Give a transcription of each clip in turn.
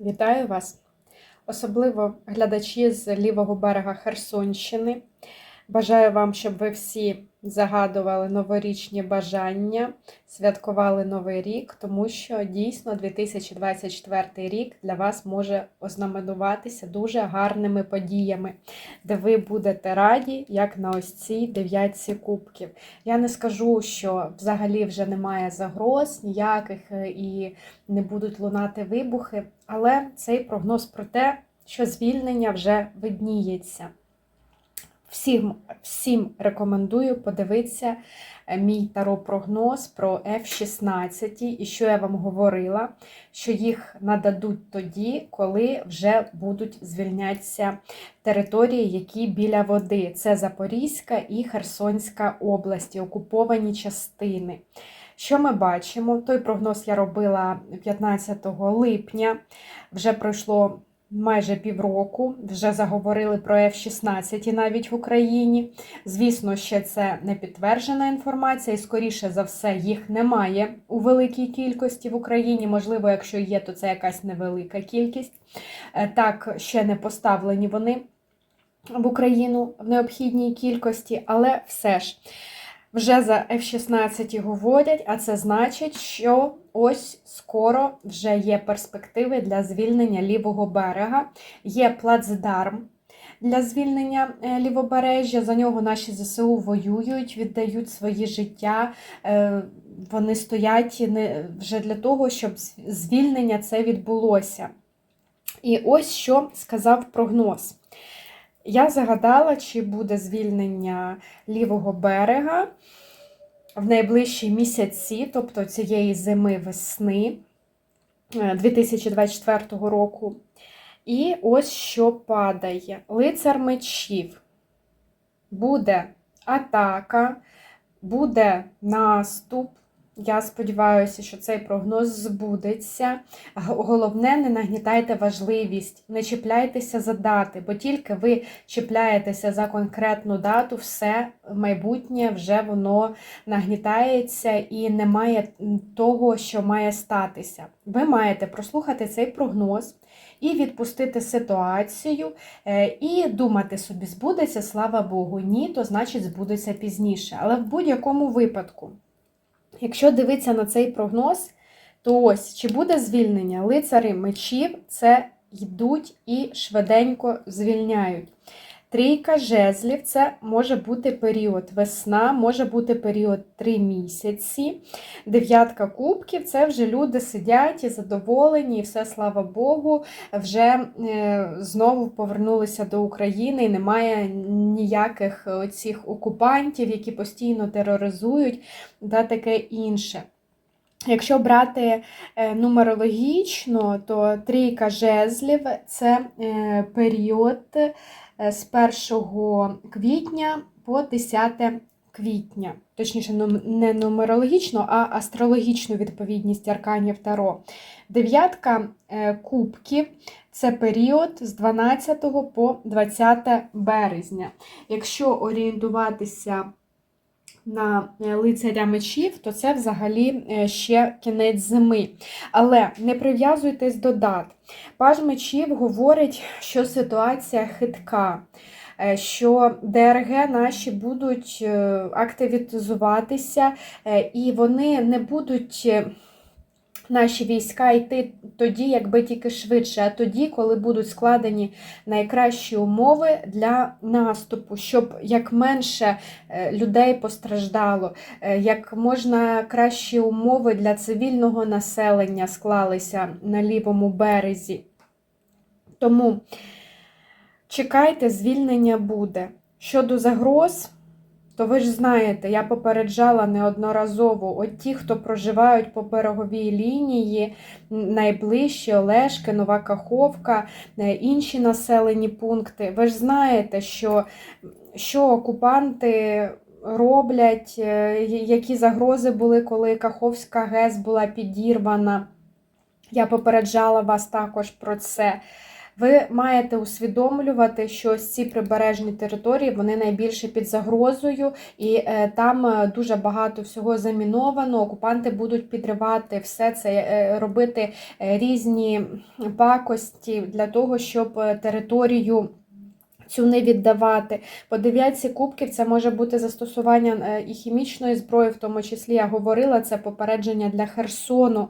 Вітаю вас! Особливо глядачі з лівого берега Херсонщини. Бажаю вам, щоб ви всі загадували новорічні бажання, святкували Новий рік, тому що дійсно 2024 рік для вас може ознаменуватися дуже гарними подіями, де ви будете раді, як на ось цій дев'ятці кубків. Я не скажу, що взагалі вже немає загроз ніяких е, і не будуть лунати вибухи, але цей прогноз про те, що звільнення вже видніється. Всім всім рекомендую подивитися е, мій таро-прогноз про F-16 і що я вам говорила, що їх нададуть тоді, коли вже будуть звільнятися території, які біля води. Це Запорізька і Херсонська області, окуповані частини. Що ми бачимо? Той прогноз я робила 15 липня, вже пройшло майже півроку. Вже заговорили про F-16 навіть в Україні. Звісно, ще це не підтверджена інформація, і, скоріше за все, їх немає у великій кількості в Україні. Можливо, якщо є, то це якась невелика кількість. Е, так, ще не поставлені вони в Україну в необхідній кількості, але все ж. Вже за F-16 говорять, а це значить, що ось скоро вже є перспективи для звільнення лівого берега, є плацдарм для звільнення е, лівобережжя. За нього наші ЗСУ воюють, віддають свої життя. Е, вони стоять вже для того, щоб звільнення це відбулося. І ось що сказав прогноз. Я загадала, чи буде звільнення лівого берега в найближчі місяці, тобто цієї зими весни 2024 е, року. І ось що падає: лицар мечів. Буде атака, буде наступ. Я сподіваюся, що цей прогноз збудеться. Головне, не нагнітайте важливість, не чіпляйтеся за дати, бо тільки ви чіпляєтеся за конкретну дату, все майбутнє вже воно нагнітається і немає того, що має статися. Ви маєте прослухати цей прогноз. І відпустити ситуацію, е, і думати собі, збудеться, слава Богу, ні, то значить збудеться пізніше. Але в будь-якому випадку. Якщо дивитися на цей прогноз, то ось чи буде звільнення лицари мечів, це йдуть і швиденько звільняють. Трійка жезлів це може бути період весна, може бути період 3 місяці. Дев'ятка кубків це вже люди сидять і задоволені, і все, слава Богу, вже е, знову повернулися до України і немає ніяких цих окупантів, які постійно тероризують та таке інше. Якщо брати е, нумерологічно, то трійка жезлів це е, період. Е, з 1 квітня по 10 квітня, точніше, не нумерологічно, а астрологічну відповідність арканів Таро. Дев'ятка кубків це період з 12 по 20 березня. Якщо орієнтуватися на е, лицаря мечів, то це взагалі е, ще кінець зими. Але не прив'язуйтесь до дат. Паж мечів говорить, що ситуація хитка. Е, що ДРГ наші будуть активізуватися, і вони не будуть наші війська йти тоді, якби тільки швидше, а тоді, коли будуть складені найкращі умови для наступу, щоб як менше е, людей постраждало, е, як можна кращі умови для цивільного населення склалися на лівому березі. Тому чекайте, звільнення буде. Щодо загроз. То ви ж знаєте, я попереджала неодноразово от ті, хто проживають по береговій лінії, найближчі Олешки, Нова Каховка, е, інші населені пункти. Ви ж знаєте, що, що окупанти. Роблять, е, які загрози були, коли Каховська ГЕС була підірвана. Я попереджала вас також про це. Ви маєте усвідомлювати, що ці прибережні території вони найбільше під загрозою, і е, там е, дуже багато всього заміновано. Окупанти будуть підривати все це, е, робити різні пакості для того, щоб територію. Цю не віддавати. По дев'ятці кубків це може бути застосування і хімічної зброї, в тому числі я говорила, це попередження для Херсону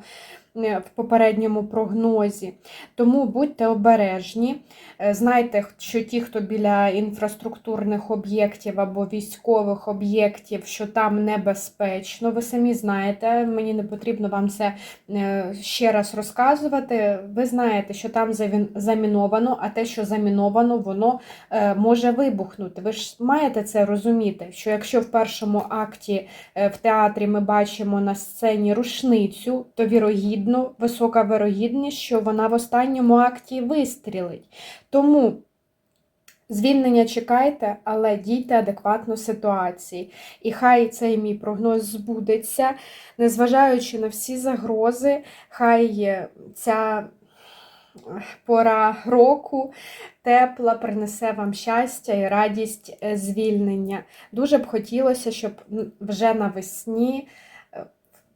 в попередньому прогнозі. Тому будьте обережні. Е, Знайте, що ті, хто біля інфраструктурних об'єктів або військових об'єктів, що там небезпечно, ви самі знаєте, мені не потрібно вам це е, ще раз розказувати. Ви знаєте, що там заміновано, а те, що заміновано, воно е, може вибухнути. Ви ж маєте це розуміти, що якщо в першому акті е, в театрі ми бачимо на сцені рушницю, то вірогідно, висока вирогідність, що вона в останньому акті вистрілить. Тому звільнення чекайте, але дійте адекватно ситуації. І хай цей мій прогноз збудеться, незважаючи на всі загрози, хай ця пора року тепла принесе вам щастя і радість е, звільнення. Дуже б хотілося, щоб вже навесні,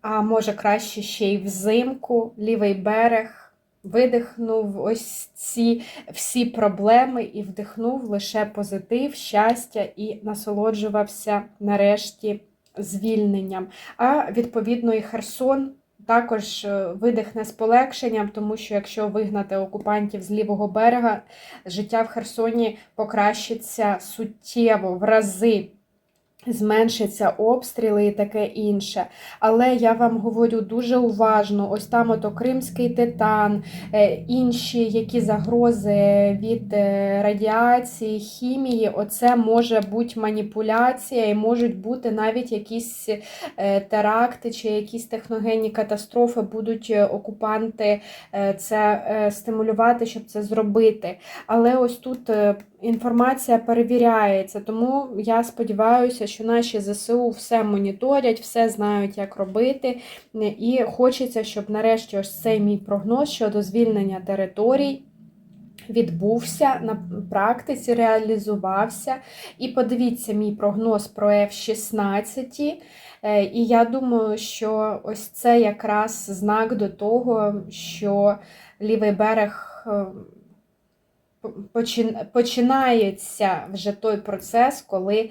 а може краще ще й взимку, лівий берег видихнув ось ці всі проблеми і вдихнув лише позитив, щастя і насолоджувався нарешті звільненням. А відповідно і Херсон. Також е, видихне з полегшенням, тому що якщо вигнати окупантів з лівого берега, життя в Херсоні покращиться суттєво в рази. Зменшаться обстріли і таке інше. Але я вам говорю дуже уважно: ось там ото Кримський титан, е, інші які загрози від е, радіації, хімії, оце може бути маніпуляція, і можуть бути навіть якісь е, теракти чи якісь техногенні катастрофи, будуть окупанти це стимулювати, щоб це зробити. Але ось тут інформація перевіряється, тому я сподіваюся, що наші ЗСУ все моніторять, все знають, як робити. І хочеться, щоб нарешті ось цей мій прогноз щодо звільнення територій. Відбувся на практиці, реалізувався. І подивіться мій прогноз про F-16. Е, І я думаю, що ось це якраз знак до того, що лівий берег е, починається вже той процес, коли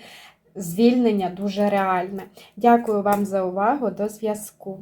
звільнення дуже реальне. Дякую вам за увагу. До зв'язку.